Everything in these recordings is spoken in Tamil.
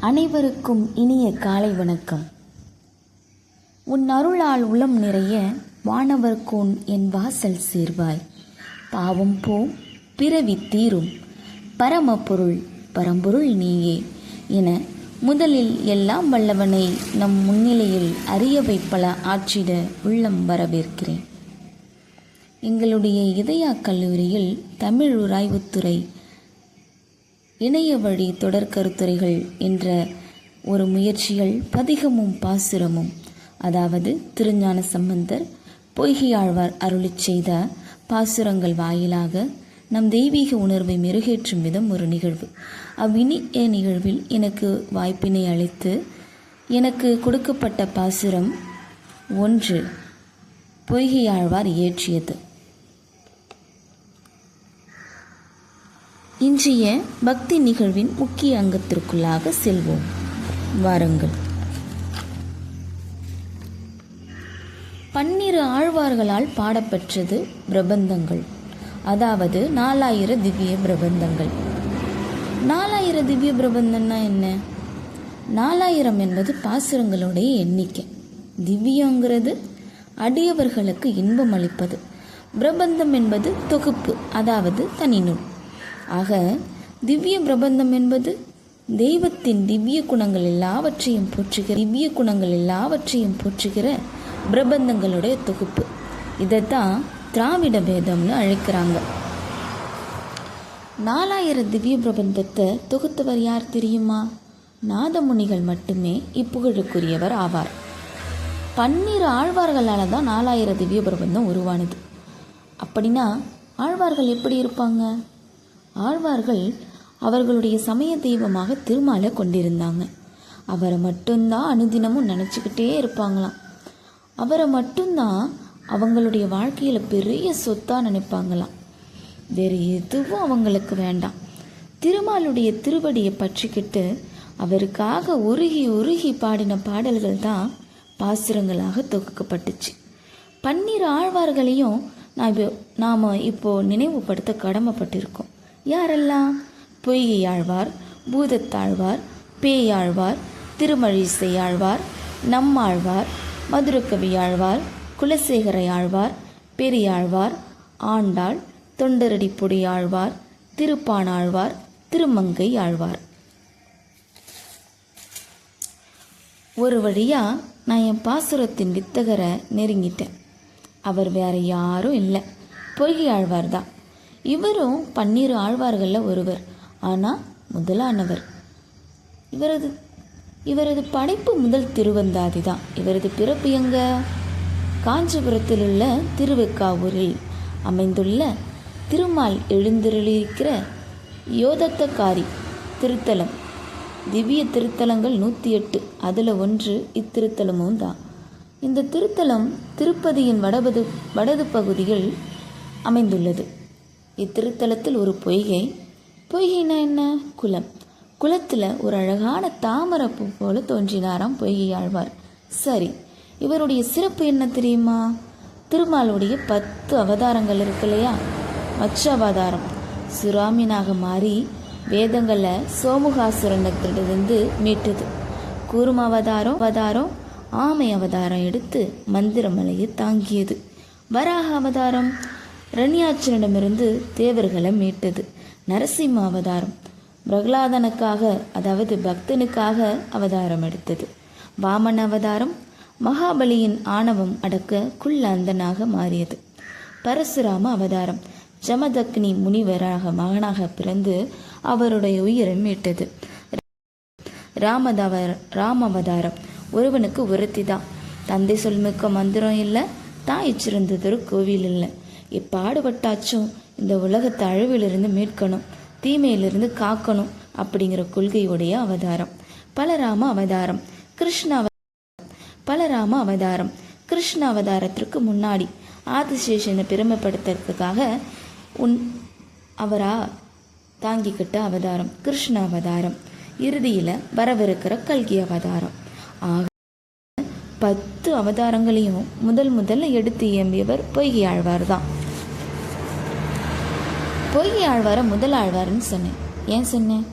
அனைவருக்கும் இனிய காலை வணக்கம். உன் அருளால் உளம் நிறைய வானவர்கோன் என் வாசல் சேர்வாய். பாவம் போம் பிறவி தீரும். பரம பொருள் பரம்பொருள் நீயே என முதலில் எல்லாம் வல்லவனை நம் முன்னிலையில் அறிய வைப்பல ஆற்றிட உள்ளம் வரவேற்கிறேன். எங்களுடைய இதயா கல்லூரியில் தமிழ் உராய்வுத்துறை இணைய வழி தொடர்கருத்துரைகள் என்ற ஒரு முயற்சிகள் பதிகமும் பாசுரமும். அதாவது திருஞான சம்பந்தர் பொய்கையாழ்வார் அருளிச் செய்த பாசுரங்கள் வாயிலாக நம் தெய்வீக உணர்வை மெருகேற்றும் விதம் ஒரு நிகழ்வு. அவ்வினிய நிகழ்வில் எனக்கு வாய்ப்பினை அளித்து எனக்கு கொடுக்கப்பட்ட பாசுரம் ஒன்று பொய்கையாழ்வார் இயற்றியது. இன்றைய பக்தி நிகழ்வின் முக்கிய அங்கத்திற்குள்ளாக செல்வோம். வாருங்கள். பன்னிரு ஆழ்வார்களால் பாடப்பெற்றது பிரபந்தங்கள். அதாவது நாலாயிர திவ்ய பிரபந்தங்கள். நாலாயிர திவ்ய பிரபந்தம்னா என்ன? நாலாயிரம் என்பது பாசுரங்களுடைய எண்ணிக்கை. திவ்யங்கிறது அடியவர்களுக்கு இன்பம் அளிப்பது. பிரபந்தம் என்பது தொகுப்பு அதாவது தனிநூல். ஆக திவ்ய பிரபந்தம் என்பது தெய்வத்தின் திவ்ய குணங்கள் எல்லாவற்றையும் போற்றுகிற திவ்ய குணங்கள் எல்லாவற்றையும் போற்றுகிற பிரபந்தங்களுடைய தொகுப்பு. இதைத்தான் திராவிட வேதம்னு அழைக்கிறாங்க. நாலாயிரம் திவ்ய பிரபந்தத்தை தொகுத்தவர் யார் தெரியுமா? நாதமுனிகள் மட்டுமே இப்புகழுக்குரியவர் ஆவார். பன்னிரு ஆழ்வார்களால் தான் நாலாயிரம் திவ்ய பிரபந்தம் உருவானது. அப்படின்னா ஆழ்வார்கள் எப்படி இருப்பாங்க? ஆழ்வார்கள் அவர்களுடைய சமய தெய்வமாக திருமாலை கொண்டிருந்தாங்க. அவரை மட்டும்தான் அனுதினமும் நினச்சிக்கிட்டே இருப்பாங்களாம். அவரை மட்டும்தான் அவங்களுடைய வாழ்க்கையில் பெரிய சொத்தாக நினைப்பாங்களாம். வேறு எதுவும் அவங்களுக்கு வேண்டாம். திருமாலுடைய திருவடியை பற்றிக்கிட்டு அவருக்காக உருகி உருகி பாடின பாடல்கள் தான் பாசுரங்களாக தொகுக்கப்பட்டுச்சு. பன்னீர் ஆழ்வார்களையும் நான் இப்போ நாம் இப்போது நினைவுபடுத்த கடமைப்பட்டிருக்கோம். யாரெல்லாம் பொய்கை ஆழ்வார் பூதத்தாழ்வார் பேயாழ்வார் திருமழிசையாழ்வார் நம்மாழ்வார் மதுரக்கவியாழ்வார் ஆழ்வார் ஆழ்வார் பெரியாழ்வார் ஆண்டாள் தொண்டரடிப்பொடி ஆழ்வார் திருப்பானாழ்வார் திருமங்கை ஆழ்வார் ஒரு வழியாக நான் என் பாசுரத்தின் வித்தகரை நெருங்கிட்டேன். அவர் வேறு யாரும் இல்லை. பொய்கை ஆழ்வார் தான். இவரும் பன்னீர் ஆழ்வார்களில் ஒருவர் ஆனால் முதலானவர். இவரது இவரது படைப்பு முதல் திருவந்தாதி தான். இவரது பிறப்பு எங்க? காஞ்சிபுரத்தில் உள்ள திருவெக்காவூரில் அமைந்துள்ள திருமால் எழுந்தருளியிருக்கிற யோதத்தக்காரி திருத்தலம். திவ்ய திருத்தலங்கள் நூற்றி எட்டு அதில் ஒன்று இத்திருத்தலமும் தான். இந்த திருத்தலம் திருப்பதியின் வடபது வடது பகுதியில் அமைந்துள்ளது. இத்திருத்தலத்தில் ஒரு பொய்கை. பொய்கைனா என்ன? குளம் குளத்தில் ஒரு அழகான தாமரைப்பூ போல தோன்றினாராம் பொய்கை ஆழ்வார். சரி இவருடைய சிறப்பு என்ன தெரியுமா? திருமாலுடைய பத்து அவதாரங்கள் இருக்கு இல்லையா? மச்ச அவதாரம். சுறாமீனாக மாறி வேதங்களை சோமுகாசுரனத்திலிருந்து மீட்டது. கூர்ம அவதாரம் அவதாரம் ஆமை அவதாரம் எடுத்து மந்திரமலையை தாங்கியது. வராக அவதாரம்? ரண்யாட்சனிடமிருந்து தேவர்களை மீட்டது. நரசிம்ம அவதாரம் பிரகலாதனுக்காக அதாவது பக்தனுக்காக அவதாரம் எடுத்தது. வாமன அவதாரம் மகாபலியின் ஆணவம் அடக்க குள்ளந்தனாக மாறியது. பரசுராம அவதாரம். ஜமதக்னி முனிவராக மகனாக பிறந்து அவருடைய உயிரை மீட்டது. ராமதவ ராம அவதாரம் ஒருவனுக்கு ஒருத்தி தான் தந்தை சொல்மிக்க மந்திரம் இல்லை தாய் சிறந்ததொரு கோவில் இல்லை. எப்பாடுபட்டாச்சும் இந்த உலகத்தை அழிவிலிருந்து மீட்கணும் தீமையிலிருந்து காக்கணும் அப்படிங்கிற கொள்கையுடைய அவதாரம். பலராம அவதாரம் கிருஷ்ண அவதாரம் பலராம அவதாரம் கிருஷ்ண அவதாரத்திற்கு முன்னாடி ஆதிசேஷனை பெருமைப்படுத்துறதுக்காக உன் அவரா தாங்கிக்கிட்ட அவதாரம் கிருஷ்ண அவதாரம். இறுதியில் வரவிருக்கிற கல்கி அவதாரம். ஆக பத்து அவதாரங்களையும் முதல் முதல்ல எடுத்து இயம்பியவர் பொய்கை ஆழ்வார் தான் பொய்கை ஆழ்வாரை முதல் ஆழ்வார்னு சொன்னேன். ஏன் சொன்னேன்?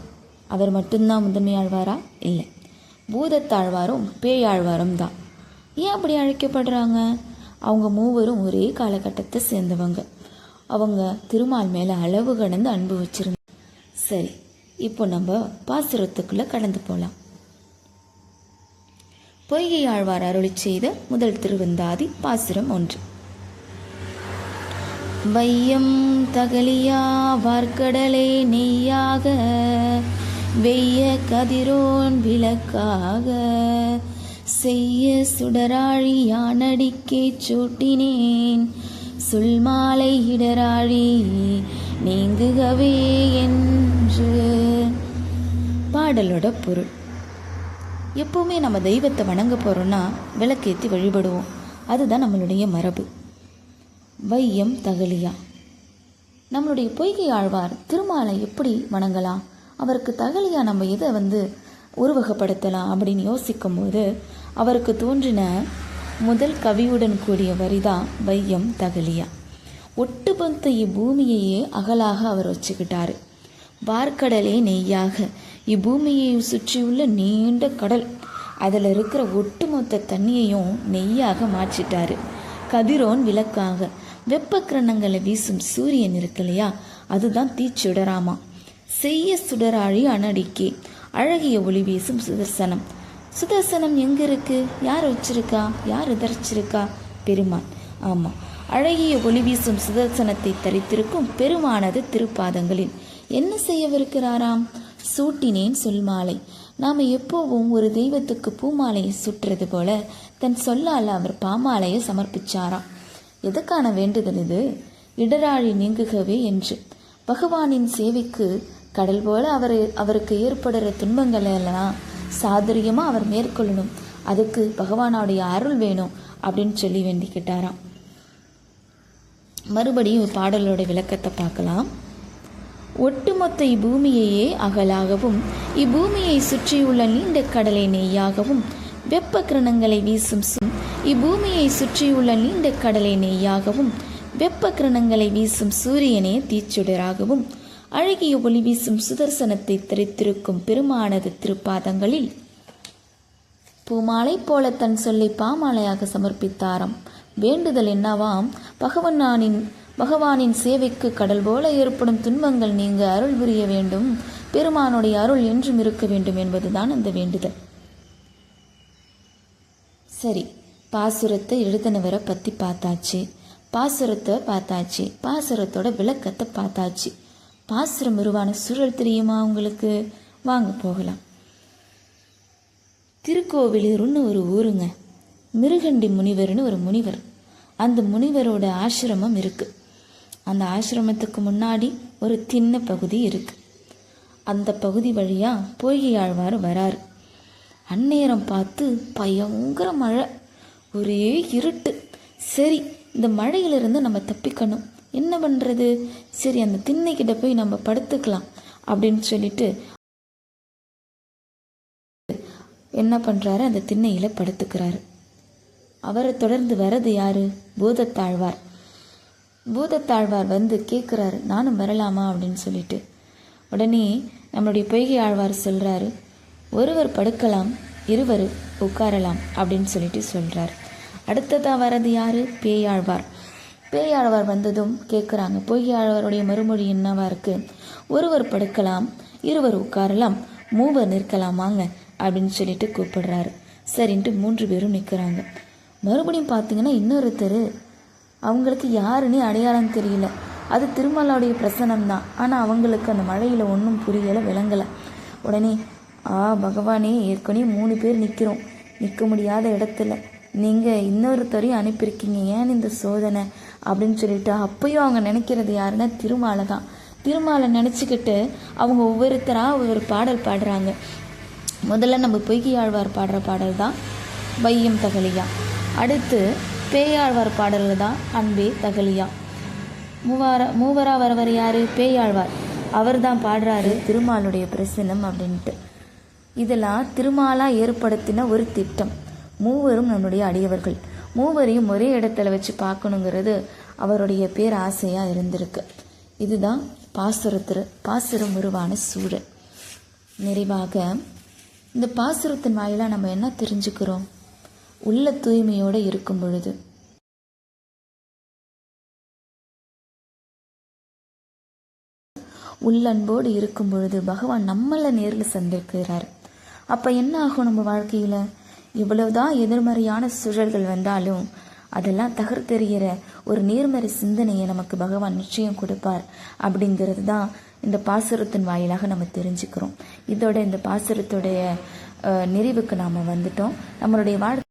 அவர் மட்டும்தான் முதன்மை ஆழ்வாரா இல்லை. பூதத்தாழ்வாரும் பேயாழ்வாரும் தான். ஏன் அப்படி அழைக்கப்படுறாங்க? அவங்க மூவரும் ஒரே காலகட்டத்தை சேர்ந்தவங்க. அவங்க திருமால் மேலே அளவு கடந்து அன்பு வச்சிருந்தாங்க சரி இப்போ நம்ம பாசுரத்துக்குள்ளே கடந்து போகலாம் பொய்கை ஆழ்வார் அருளி செய்த முதல் திருவந்தாதி பாசுரம் ஒன்று. வையம் தகலியா வார்க்கடலை நெய்யாக வெய்ய கதிரோன் விளக்காக. செய்ய சுடராழி யானடிக்கே சூட்டினேன் சுல்மாலை இடராழி நீங்குகவே என்று. பாடலோட பொருள். எப்போவுமே நம்ம தெய்வத்தை வணங்க போகிறோன்னா விளக்கேற்றி வழிபடுவோம். அதுதான் நம்மளுடைய மரபு. வையம் தகலியா. நம்மளுடைய பொய்கை ஆழ்வார் திருமாலை எப்படி வணங்கலாம்? அவருக்கு தகலியா நம்ம எதை வந்து உருவகப்படுத்தலாம் அப்படின்னு யோசிக்கும்போது அவருக்கு தோன்றின முதல் கவியுடன் கூடிய வரிதான் வையம் தகலியா. ஒட்டுமொத்த இப்பூமியையே அகலாக அவர் வச்சுக்கிட்டாரு. வார்க்கடலே நெய்யாக இப்பூமியை சுற்றியுள்ள நீண்ட கடல் அதில் இருக்கிற ஒட்டுமொத்த தண்ணியையும் நெய்யாக மாற்றிட்டாரு. கதிரோன் விளக்காக வெப்ப கிரணங்களை வீசும் சூரியன் இருக்கு இல்லையா அதுதான் தீச்சுடராமா செய்ய சுடராழி அனடிக்கே. அழகிய ஒளி வீசும் சுதர்சனம். சுதர்சனம் எங்க இருக்கு? யார் வச்சிருக்கா? யார் தரிச்சிருக்கா பெருமான். ஆமாம் அழகிய ஒளி வீசும் சுதர்சனத்தை தரித்திருக்கும் பெருமானது திருப்பாதங்களில். என்ன செய்யவிருக்கிறாராம்? சூட்டினேன் சொல்மாலை நாம் எப்போவும் ஒரு தெய்வத்துக்கு பூமாலையை சுற்றுறது போல தன் சொல்லால் அவர் பாமாலையை சமர்ப்பிச்சாராம். எதுக்கான வேண்டுதல் இது? இடராழி நீங்குகவே என்று. பகவானின் சேவைக்கு கடல் போல அவர் அவருக்கு ஏற்படுற துன்பங்களை எல்லாம் சாதுரியமாக அவர் மேற்கொள்ளணும். அதுக்கு பகவானுடைய அருள் வேணும் அப்படின்னு சொல்லி வேண்டிக்கிட்டாராம். மறுபடியும் பாடலோட விளக்கத்தை பார்க்கலாம். ஒட்டுமொத்த இப்பூமியையே அகலாகவும் இப்பூமியை சுற்றியுள்ள நீண்ட கடலை நெய்யாகவும் வெப்ப கிரணங்களை வீசும் சு- இப்பூமியை சுற்றியுள்ள நீண்ட கடலை நெய்யாகவும் வெப்ப கிரணங்களை வீசும் சூரியனே தீச்சுடராகவும் அழகிய ஒளி வீசும் சுதர்சனத்தை தரித்திருக்கும் பெருமானது திருப்பாதங்களில். பூமாலை போல தன் சொல்லை பாமாலையாக சமர்ப்பித்தாராம். வேண்டுதல் என்னவாம்? பகவனானின் பகவானின் சேவைக்கு கடல் போல ஏற்படும் துன்பங்கள் நீங்க அருள் புரிய வேண்டும். பெருமானுடைய அருள் என்றும் இருக்க வேண்டும் என்பதுதான் அந்த வேண்டுதல். சரி பாசுரத்தை எழுதினவரை பற்றி பார்த்தாச்சு. பாசுரத்தை பார்த்தாச்சு. பாசுரத்தோட விளக்கத்தை பார்த்தாச்சு. பாசுரம் உருவான சூழல் தெரியுமா உங்களுக்கு? வாங்க போகலாம். திருக்கோவிலூர்னு ஒரு ஊருங்க. மிருகண்டி முனிவர்னு ஒரு முனிவர். அந்த முனிவரோட ஆசிரமம் இருக்குது அந்த ஆசிரமத்துக்கு முன்னாடி ஒரு திண்ண பகுதி இருக்குது அந்த பகுதி வழியாக பொய்கை ஆழ்வார் வராரு. அந்நேரம் பார்த்து பயங்கர மழை. ஒரே இருட்டு. சரி இந்த மழையிலிருந்து நம்ம தப்பிக்கணும். என்ன பண்ணுறது சரி அந்த திண்ணைக்கிட்ட போய் நம்ம படுத்துக்கலாம் அப்படின்னு சொல்லிட்டு என்ன பண்ணுறாரு அந்த திண்ணையில் படுத்துக்கிறாரு. அவரை தொடர்ந்து வரது யாரு? பூதத்தாழ்வார். பூதத்தாழ்வார் வந்து கேட்குறாரு நானும் வரலாமா? அப்படின்னு சொல்லிட்டு. உடனே நம்மளுடைய பொய்கை ஆழ்வார் சொல்கிறாரு ஒருவர் படுக்கலாம் இருவர் உட்காரலாம் அப்படின்னு சொல்லிட்டு சொல்கிறார் அடுத்ததாக வரது யாரு? பேயாழ்வார். பேயாழ்வார் வந்ததும் கேட்குறாங்க பொய்யாழ்வாருடைய மறுமொழி என்னவா இருக்குது ஒருவர் படுக்கலாம் இருவர் உட்காரலாம் மூவர் நிற்கலாமாங்க அப்படின்னு சொல்லிட்டு கூப்பிடுறாரு. சரின்ட்டு மூன்று பேரும் நிற்கிறாங்க மறுபடியும் பார்த்தீங்கன்னா இன்னொருத்தர் அவங்களுக்கு யாருன்னு அடையாளம் தெரியல. அது திருமலாவுடைய பிரசனம் தான் ஆனால் அவங்களுக்கு அந்த மழையில் ஒன்றும் புரியலை விளங்கலை. உடனே ஆ பகவானே ஏற்கனவே மூணு பேர் நிற்கிறோம் நிற்க முடியாத இடத்துல. நீங்கள் இன்னொருத்தரையும் அனுப்பியிருக்கீங்க. ஏன் இந்த சோதனை? அப்படின்னு சொல்லிட்டு அப்பயும் அவங்க நினைக்கிறது யாருன்னா திருமாலை தான். திருமாலை நினச்சிக்கிட்டு அவங்க ஒவ்வொருத்தராக ஒவ்வொரு பாடல் பாடுறாங்க. முதல்ல நம்ம பொய்கி ஆழ்வார் பாடுற பாடல் தான் பையம் தகலியா. அடுத்து பேயாழ்வார் பாடலில் தான் அன்பே தகலியா. மூவார மூவரா வரவர் யார்? பேயாழ்வார். அவர் தான் பாடுறாரு. திருமாலுடைய பிரசனம் அப்படின்ட்டு. இதெல்லாம் திருமாலா ஏற்படுத்தின ஒரு திட்டம். மூவரும் நம்முடைய அடியவர்கள். மூவரையும் ஒரே இடத்துல வச்சு பார்க்கணுங்கிறது அவருடைய பேர் ஆசையாக இருந்திருக்கு. இதுதான் பாசுரத்திரு பாசுரம் உருவான சூழல். நிறைவாக இந்த பாசுரத்தின் வாயிலாக நம்ம என்ன தெரிஞ்சுக்கிறோம்? உள்ள தூய்மையோடு இருக்கும் பொழுது. உள்ளன்போடு இருக்கும் பொழுது பகவான் நம்மளை நேரில் சந்திக்கிறார். அப்போ என்ன ஆகும் நம்ம வாழ்க்கையில்? இவ்வளவுதான் எதிர்மறையான சூழல்கள் வந்தாலும் அதெல்லாம் தகர்த்தெறிகிற ஒரு நேர்மறை சிந்தனையை நமக்கு பகவான் நிச்சயம் கொடுப்பார். அப்படிங்கிறது தான் இந்த பாசுரத்தின் வாயிலாக நம்ம தெரிஞ்சுக்கிறோம். இதோட இந்த பாசுரத்துடைய நிறைவுக்கு நாம் வந்துட்டோம். நம்மளுடைய வாழ்